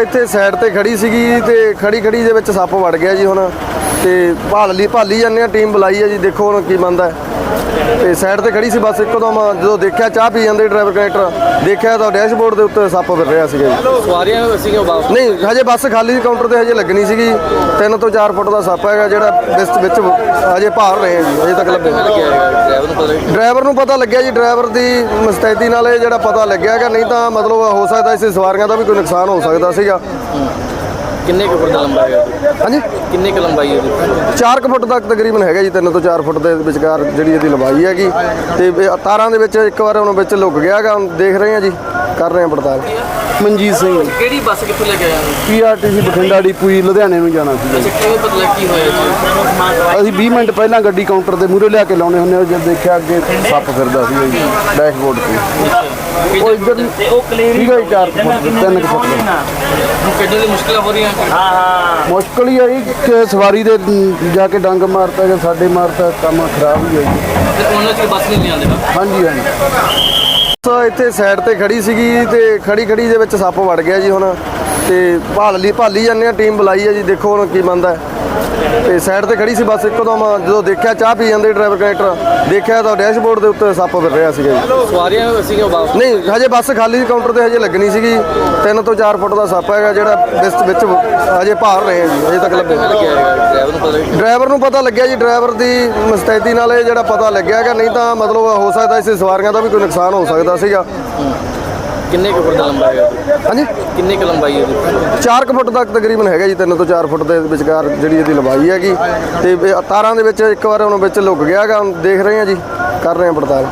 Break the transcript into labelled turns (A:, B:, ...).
A: ਇੱਥੇ ਸਾਈਡ ਤੇ ਖੜੀ ਸੀਗੀ ਤੇ ਖੜੀ ਖੜੀ ਦੇ ਵਿੱਚ ਸੱਪ ਵੜ ਗਿਆ ਜੀ ਹੁਣ। ਤੇ ਭਾਲ ਲਈ ਭਾਲੀ ਜਾਂਦੇ ਆ ਟੀਮ ਬੁਲਾਈ ਹੈ ਜੀ ਦੇਖੋ ਹੁਣ ਕੀ ਬੰਦਾ ਹੈ। ਤੇ ਸਾਈਡ ਤੇ ਖੜੀ ਸੀ ਬਸ ਇੱਕਦਮ ਜਦੋਂ ਦੇਖਿਆ ਚਾਹ ਪੀ ਜਾਂਦੇ ਡਰਾਈਵਰ ਕਨੈਕਟਰ ਦੇਖਿਆ ਤਾਂ ਡੈਸ਼ਬੋਰਡ ਦੇ ਉੱਤੇ ਸੱਪ ਫਿਰ ਰਿਹਾ ਸੀਗਾ ਜੀ।
B: ਸਵਾਰੀਆਂ ਸੀਗੀਆਂ ਵਾਪਸ?
A: ਨਹੀਂ ਹਜੇ ਬੱਸ ਖਾਲੀ ਸੀ ਕਾਊਂਟਰ ਤੇ ਹਜੇ ਲੱਗਣੀ ਸੀਗੀ। 3 ਤੋਂ 4 ਫੁੱਟ ਦਾ ਸੱਪ ਹੈਗਾ ਜਿਹੜਾ ਵਿੱਚ ਵਿੱਚ ਹਜੇ ਭਾਰ ਰਹੇ ਆ ਜੀ ਹਜੇ ਤੱਕ ਲੱਭੇ
B: ਡਰਾਈਵਰ ਨੂੰ ਪਤਾ ਲੱਗਿਆ?
A: ਜੀ ਡਰਾਈਵਰ ਦੀ ਮੁਸਤੈਦੀ ਨਾਲ ਇਹ ਜਿਹੜਾ ਪਤਾ ਲੱਗਿਆ ਹੈਗਾ ਨਹੀਂ ਤਾਂ ਮਤਲਬ ਹੋ ਸਕਦਾ ਸੀ ਸਵਾਰੀਆਂ ਦਾ ਵੀ ਕੋਈ ਨੁਕਸਾਨ ਹੋ ਸਕਦਾ ਸੀਗਾ।
B: ਕਿੰਨੇ ਕੁ ਫੁੱਟ ਦਾ ਲੰਬਾ ਹੈਗਾ
A: ਹਾਂਜੀ।
B: ਕਿੰਨੇ ਕੁ ਲੰਬਾਈ ਉਹਦੀ
A: 4 ਫੁੱਟ ਤੱਕ ਤਕਰੀਬਨ ਹੈਗਾ ਜੀ 3 ਤੋਂ 4 ਫੁੱਟ ਦੇ ਵਿਚਕਾਰ ਜਿਹੜੀ ਇਹਦੀ ਲੰਬਾਈ ਹੈਗੀ। ਤੇ ਇਹ ਤਾਰਾਂ ਦੇ ਵਿੱਚ ਇੱਕ ਵਾਰ ਹੁਣ ਵਿੱਚ ਲੁਕ ਗਿਆ ਹੈਗਾ ਹੁਣ ਦੇਖ ਰਹੇ ਹਾਂ ਜੀ ਕਰ ਰਹੇ ਹਾਂ ਪੜਤਾਲ।
C: ਮਨਜੀਤ ਸਿੰਘ।
B: ਕਿਹੜੀ ਬੱਸ ਕਿੱਥੋਂ ਲੈ ਕੇ ਆਇਆ
C: ਪੀਆਰਟੀਸੀ ਬਠਿੰਡਾ ਡਿਪੂ ਜੀ ਲੁਧਿਆਣੇ ਨੂੰ ਜਾਣਾ ਸੀ।
B: ਅੱਛਾ ਕਿਵੇਂ ਪਤਾ ਲੱਗ ਕੀ ਹੋਇਆ ਜੀ?
C: ਅਸੀਂ 20 ਮਿੰਟ ਪਹਿਲਾਂ ਗੱਡੀ ਕਾਊਂਟਰ ਦੇ ਮੂਹਰੇ ਲਿਆ ਕੇ ਲਾਉਣੇ ਹੁੰਦੇ ਹਾਂ ਜਦ ਦੇਖਿਆ ਅੱਗੇ ਸੱਪ ਫਿਰਦਾ ਸੀ ਜੀ ਡੈਸ਼ਬੋਰਡ ਤੇ। ਉਹ ਇੱਧਰ
D: ਉਹ ਕਲੀਅਰ
C: ਸੀਗਾ ਹੀ 4 ਫੁੱਟ 3 ਫੁੱਟ। ਦਾ
B: ਹੁਣ ਕੱਢਣ ਦੀ ਮੁਸ਼ਕਲਾਂ ਹੋ ਰਹੀਆਂ?
D: ਹਾਂ ਹਾਂ।
C: ਮੁਸ਼ਕਲ ਹੀ ਆਈ ਕਿ ਸਵਾਰੀ ਦੇ ਜਾ ਕੇ ਡੰਗ ਮਾਰਤਾ ਜਾਂ ਸਾਡੇ ਮਾਰਤਾ ਕੰਮ ਖਰਾਬ ਹੀ ਹੈ ਜੀ
B: ਤੇ ਉਹਨਾਂ ਚ ਬੱਸ ਨਹੀਂ ਲਿਆਂਦੇ ਨਾ।
C: ਹਾਂਜੀ ਹਾਂਜੀ।
A: ਬੱਸ ਇੱਥੇ ਸਾਈਡ ਤੇ ਖੜੀ ਸੀਗੀ ਤੇ ਖੜੀ ਖੜੀ ਦੇ ਵਿੱਚ ਸੱਪ ਵੜ ਗਿਆ ਜੀ ਹੁਣ। ਤੇ ਭਾਲ ਲਈ ਭਾਲੀ ਜਾਂਦੇ ਆ ਟੀਮ ਬੁਲਾਈ ਹੈ ਜੀ ਦੇਖੋ ਹੁਣ ਕੀ ਬੰਦਾ ਹੈ ਤੇ ਸਾਈਡ ਤੇ ਖੜੀ ਸੀ ਬਸ ਇੱਕਦਮ ਜਦੋਂ ਦੇਖਿਆ ਚਾਹ ਪੀ ਜਾਂਦੇ ਡਰਾਈਵਰ ਕਨੈਕਟਰ ਦੇਖਿਆ ਤਾਂ ਡੈਸ਼ਬੋਰਡ ਦੇ ਉੱਤੇ ਸੱਪ ਫਿਰ ਰਿਹਾ ਸੀਗਾ ਜੀ।
B: ਸਵਾਰੀਆਂ ਸੀਗੀਆਂ ਵਾਪਸ
A: ਨਹੀਂ ਹਜੇ ਬੱਸ ਖਾਲੀ ਸੀ ਕਾਊਂਟਰ ਤੇ ਹਜੇ ਲੱਗਣੀ ਸੀਗੀ। 3 ਤੋਂ 4 ਫੁੱਟ ਦਾ ਸੱਪ ਹੈਗਾ ਜਿਹੜਾ ਵਿੱਚ ਵਿੱਚ ਹਜੇ ਭਾਰ ਰਹੇ ਜੀ ਹਜੇ ਤੱਕ ਲੱਭੇ
B: ਡਰਾਈਵਰ ਨੂੰ ਪਤਾ ਲੱਗਿਆ
A: ਜੀ ਡਰਾਈਵਰ ਦੀ ਮੁਸਤੈਦੀ ਨਾਲ ਇਹ ਜਿਹੜਾ ਪਤਾ ਲੱਗਿਆ ਹੈਗਾ ਨਹੀਂ ਤਾਂ ਮਤਲਬ ਹੋ ਸਕਦਾ ਸੀ ਸਵਾਰੀਆਂ ਦਾ ਵੀ ਕੋਈ ਨੁਕਸਾਨ ਹੋ ਸਕਦਾ ਸੀਗਾ।
B: ਕਿੰਨੇ ਕੁ ਫੁੱਟ ਦਾ ਲੰਬਾ ਹੈਗਾ
A: ਹਾਂਜੀ।
B: ਕਿੰਨੇ ਕੁ ਲੰਬਾਈ ਉਹਦੀ
A: 4 ਫੁੱਟ ਤੱਕ ਤਕਰੀਬਨ ਹੈਗਾ ਜੀ 3 ਤੋਂ 4 ਫੁੱਟ ਦੇ ਵਿਚਕਾਰ ਜਿਹੜੀ ਇਹਦੀ ਲੰਬਾਈ ਹੈਗੀ। ਤੇ ਤਾਰਾਂ ਦੇ ਵਿੱਚ ਇੱਕ ਵਾਰ ਹੁਣ ਵਿੱਚ ਲੁਕ ਗਿਆ ਹੈਗਾ ਹੁਣ ਦੇਖ ਰਹੇ ਹਾਂ ਜੀ ਕਰ ਰਹੇ ਹਾਂ ਪੜਤਾਲ।